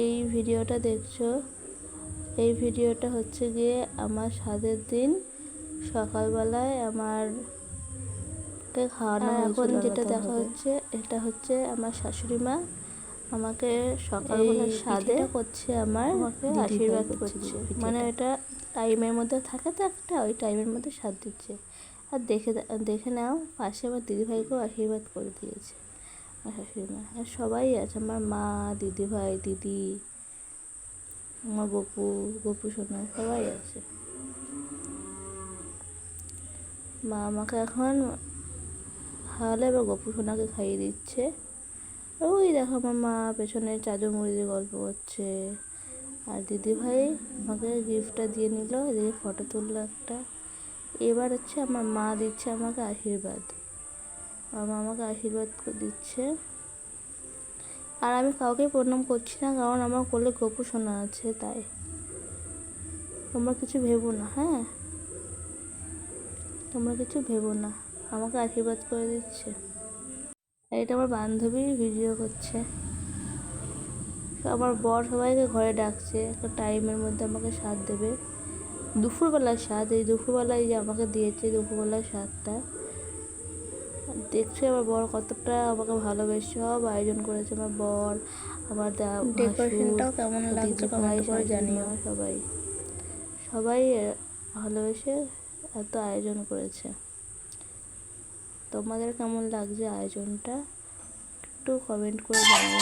এই ভিডিওটা দেখছ? এই ভিডিওটা হচ্ছে গিয়ে আমার স্বাদের দিন। সকালবেলায় আমার কে খাওয়ানো এখন যেটা দেখা হচ্ছে এটা হচ্ছে আমার শাশুড়ি মা আমাকে সকালবেলা স্বাদে করছে আমার আশীর্বাদ করছে। করছে মানে এটা টাইমের মধ্যে থাকে তো একটা ওই টাইমের মধ্যে স্বাদ দিচ্ছে। আর দেখে দেখে নাও পাশে আমার দিদিভাইকেও আশীর্বাদ করে দিয়েছে। আমার শাশুড়ি মা আর সবাই আছে। আমার মা, দিদিভাই, দিদি, আমার গপু গপু সোনা, সবাই আছে। মা আমাকে এখন খাওয়ালে এবার গপু সোনাকে খাইয়ে দিচ্ছে। ওই দেখো আমার মা পেছনে চাদর মুড়ি দিয়ে গল্প করছে। আর দিদিভাই আমাকে গিফটটা দিয়ে নিল এদিকে ফটো তুললো একটা। এবার হচ্ছে আমার মা দিচ্ছে আমাকে আশীর্বাদ। মা আমাকে আশীর্বাদ দিচ্ছে। আর আমি কাউকে প্রণাম করছি না, কারণ আমার কোলে গপু সোনা আছে, তাই। তোমরা কিছু ভেবো না হ্যাঁ? তোমরা কিছু ভেবো না, আমাকে আশীর্বাদ করে দিচ্ছে। এটা আমার বান্ধবী ভিডিও করছে। আমার বর সবাইকে ঘরে ডাকছে, একটা টাইমের মধ্যে আমাকে স্বাদ দেবে। দুপুরবেলার স্বাদ, এই দুপুরবেলায় যে আমাকে দিয়েছে, দুপুরবেলার স্বাদটা। দেখছি আমার বর কতটা আমাকে ভালোবেসে সব আয়োজন করেছে আমার বর আমার ডেকোরেশনটাও কেমন লাগছে জানিও। সবাই। সবাই ভালোবেসে এত আয়োজন করেছে। তোমাদের কেমন লাগছে আয়োজনটা? একটু কমেন্ট করে জানাও।